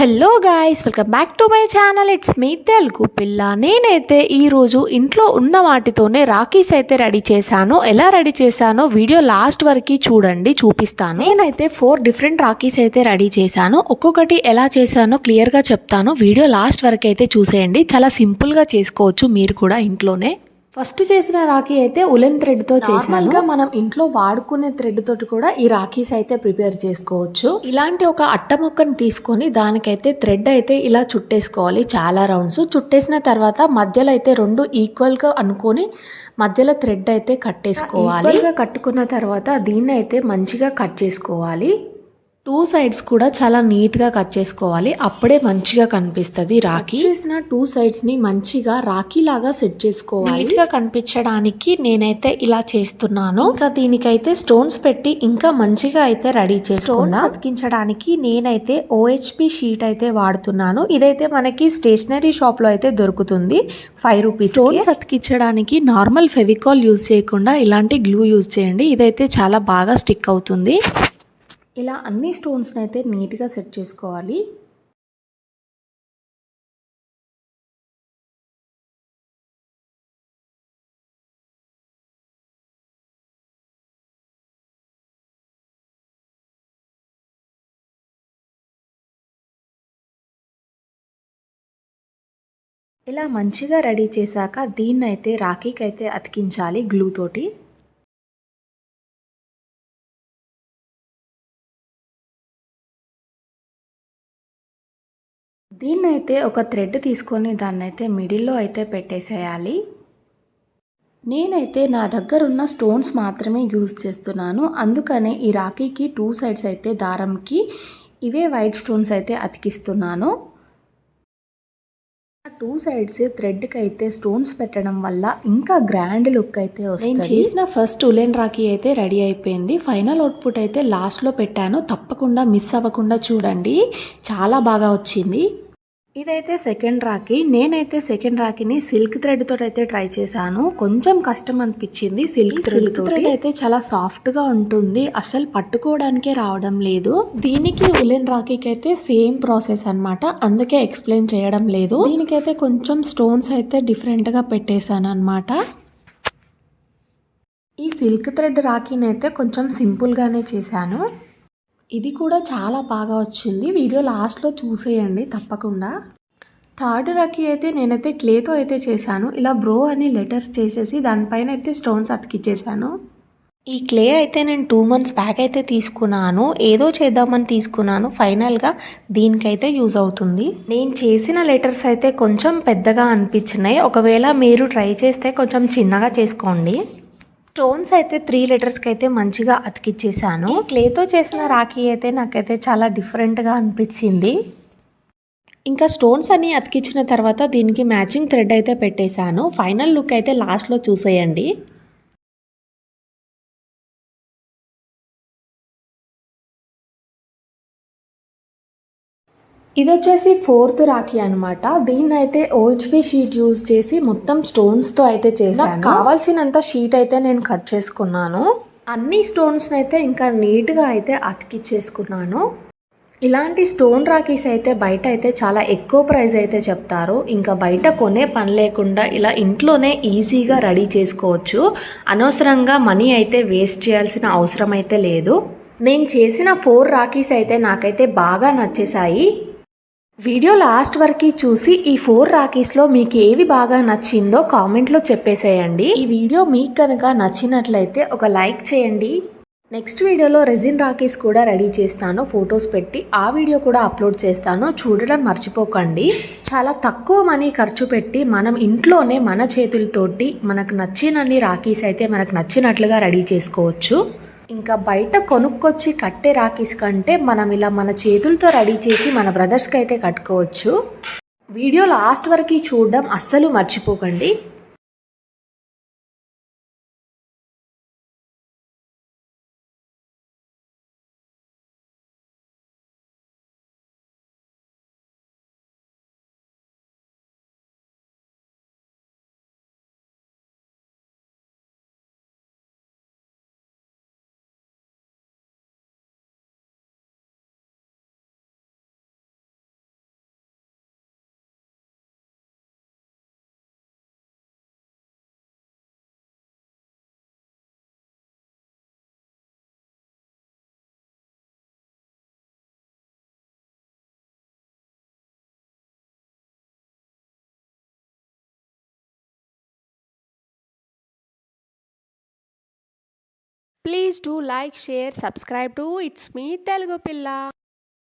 Hello guys welcome back to my channel it's me Telugu Pilla నేనైతే ఈరోజు ఇంట్లో ఉన్న వాటితోనే రాఖీస్ అయితే రెడీ చేశాను. ఎలా రెడీ చేశానో వీడియో లాస్ట్ వరకు చూడండి చూపిస్తాను. నేనైతే ఫోర్ డిఫరెంట్ రాఖీస్ అయితే రెడీ చేశాను. ఒక్కొక్కటి ఎలా చేశానో క్లియర్గా చెప్తాను. వీడియో లాస్ట్ వరకు అయితే చూసేయండి. చాలా సింపుల్గా చేసుకోవచ్చు మీరు కూడా ఇంట్లోనే. ఫస్ట్ చేసిన రాఖీ అయితే ఉలెన్ థ్రెడ్తో చేసాను మనం ఇంట్లో వాడుకునే థ్రెడ్ తోటి కూడా ఈ రాఖీస్ అయితే ప్రిపేర్ చేసుకోవచ్చు. ఇలాంటి ఒక అట్ట ముక్కను తీసుకొని దానికైతే థ్రెడ్ అయితే ఇలా చుట్టేసుకోవాలి చాలా రౌండ్స్. చుట్టేసిన తర్వాత మధ్యలో అయితే రెండు ఈక్వల్గా అనుకొని మధ్యలో థ్రెడ్ అయితే కట్టేసుకోవాలి. కట్టుకున్న తర్వాత దీన్ని అయితే మంచిగా కట్ చేసుకోవాలి. టూ సైడ్స్ కూడా చాలా నీట్గా కట్ చేసుకోవాలి. అప్పుడే మంచిగా కనిపిస్తుంది రాఖీ. చేసిన టూ సైడ్స్ని మంచిగా రాఖీ లాగా సెట్ చేసుకోవాలి. నీట్గా కనిపించడానికి నేనైతే ఇలా చేస్తున్నాను. ఇంకా దీనికైతే స్టోన్స్ పెట్టి ఇంకా మంచిగా అయితే రెడీ చేసుకున్నా అతికించడానికి నేనైతే ఓహెచ్పి షీట్ అయితే వాడుతున్నాను. ఇదైతే మనకి స్టేషనరీ షాప్లో అయితే దొరుకుతుంది. ఫైవ్ రూపీస్ స్టోన్స్ అతికించడానికి నార్మల్ ఫెవికాల్ యూజ్ చేయకుండా ఇలాంటి గ్లూ యూజ్ చేయండి. ఇదైతే చాలా బాగా స్టిక్ అవుతుంది. ఇలా అన్ని స్టోన్స్ని అయితే నీట్గా సెట్ చేసుకోవాలి. ఇలా మంచిగా రెడీ చేశాక దీన్ని అయితే రాఖీకి అయితే అతికించాలి గ్లూ తోటి. దీన్నైతే ఒక థ్రెడ్ తీసుకొని దాన్నైతే మిడిల్లో అయితే పెట్టేసేయాలి. నేనైతే నా దగ్గర ఉన్న స్టోన్స్ మాత్రమే యూజ్ చేస్తున్నాను. అందుకనే ఈ రాఖీకి టూ సైడ్స్ అయితే దారంకి ఇవే వైట్ స్టోన్స్ అయితే అతికిస్తున్నాను. టూ సైడ్స్ థ్రెడ్కి అయితే స్టోన్స్ పెట్టడం వల్ల ఇంకా గ్రాండ్ లుక్ అయితే వస్తుంది. చేసిన ఫస్ట్ ఉలెన్ రాఖీ అయితే రెడీ అయిపోయింది. ఫైనల్ అవుట్పుట్ అయితే లాస్ట్లో పెట్టాను. తప్పకుండా మిస్ అవ్వకుండా చూడండి. చాలా బాగా వచ్చింది. ఇదైతే సెకండ్ రాఖీ. నేనైతే సెకండ్ రాఖీని సిల్క్ థ్రెడ్ తోటి అయితే ట్రై చేశాను. కొంచెం కష్టం అనిపించింది సిల్క్ థ్రెడ్ తోటి. అయితే చాలా సాఫ్ట్గా ఉంటుంది. అసలు పట్టుకోవడానికే రావడం లేదు. దీనికి ఉలెన్ రాఖీకి అయితే సేమ్ ప్రాసెస్ అన్నమాట. అందుకే ఎక్స్ప్లెయిన్ చేయడం లేదు. దీనికైతే కొంచెం స్టోన్స్ అయితే డిఫరెంట్గా పెట్టేశాను అనమాట ఈ సిల్క్ థ్రెడ్ రాఖీని అయితే కొంచెం సింపుల్గానే చేశాను. ఇది కూడా చాలా బాగా వచ్చింది. వీడియో లాస్ట్లో చూసేయండి తప్పకుండా. థర్డ్ రాఖీ అయితే నేనైతే క్లేతో అయితే చేశాను. ఇలా బ్రో అని లెటర్స్ చేసేసి దానిపైన అయితే స్టోన్స్ అతికిచ్చేసాను ఈ క్లే అయితే నేను టూ మంత్స్ బ్యాక్ అయితే తీసుకున్నాను. ఏదో చేద్దామని తీసుకున్నాను. ఫైనల్గా దీనికైతే యూజ్ అవుతుంది. నేను చేసిన లెటర్స్ అయితే కొంచెం పెద్దగా అనిపించినాయి. ఒకవేళ మీరు ట్రై చేస్తే కొంచెం చిన్నగా చేసుకోండి. స్టోన్స్ అయితే త్రీ లీటర్స్కి అయితే మంచిగా అతికిచ్చేసాను. క్లేతో చేసిన రాఖీ అయితే నాకైతే చాలా డిఫరెంట్గా అనిపించింది. ఇంకా స్టోన్స్ అన్నీ అతికించిన తర్వాత దీనికి మ్యాచింగ్ థ్రెడ్ అయితే పెట్టేశాను. ఫైనల్ లుక్ అయితే లాస్ట్లో చూసేయండి. ఇది వచ్చేసి ఫోర్త్ రాఖీ అనమాట దీన్ని అయితే ఓహెచ్పి షీట్ యూజ్ చేసి మొత్తం స్టోన్స్తో అయితే చేశాను. కావాల్సినంత షీట్ అయితే నేను కట్ చేసుకున్నాను. అన్ని స్టోన్స్ అయితే ఇంకా నీట్గా అయితే అతికిచ్చేసుకున్నాను. ఇలాంటి స్టోన్ రాఖీస్ అయితే బయట అయితే చాలా ఎక్కువ ప్రైస్ అయితే చెప్తారు. ఇంకా బయట కొనే పని లేకుండా ఇలా ఇంట్లోనే ఈజీగా రెడీ చేసుకోవచ్చు. అనవసరంగా మనీ అయితే వేస్ట్ చేయాల్సిన అవసరం అయితే లేదు. నేను చేసిన ఫోర్ రాఖీస్ అయితే నాకైతే బాగా నచ్చేసాయి వీడియో లాస్ట్ వరకు చూసి ఈ ఫోర్ రాకీస్లో మీకు ఏది బాగా నచ్చిందో కామెంట్లో చెప్పేసేయండి. ఈ వీడియో మీకు కనుక నచ్చినట్లయితే ఒక లైక్ చేయండి. నెక్స్ట్ వీడియోలో రెజిన్ రాకీస్ కూడా రెడీ చేస్తాను. ఫొటోస్ పెట్టి ఆ వీడియో కూడా అప్లోడ్ చేస్తాను. చూడడం మర్చిపోకండి. చాలా తక్కువ మనీ ఖర్చు పెట్టి మనం ఇంట్లోనే మన చేతులతోటి మనకు నచ్చినన్ని రాకీస్ అయితే మనకు నచ్చినట్లుగా రెడీ చేసుకోవచ్చు. ఇంకా బయట కొనుక్కొచ్చి కట్టే రాకీస్ కంటే మనం ఇలా మన చేతులతో రెడీ చేసి మన బ్రదర్స్కి అయితే కట్టుకోవచ్చు. వీడియో లాస్ట్ వరకు చూడడం అస్సలు మర్చిపోకండి. Please do like share subscribe to it's me Telugu Pilla.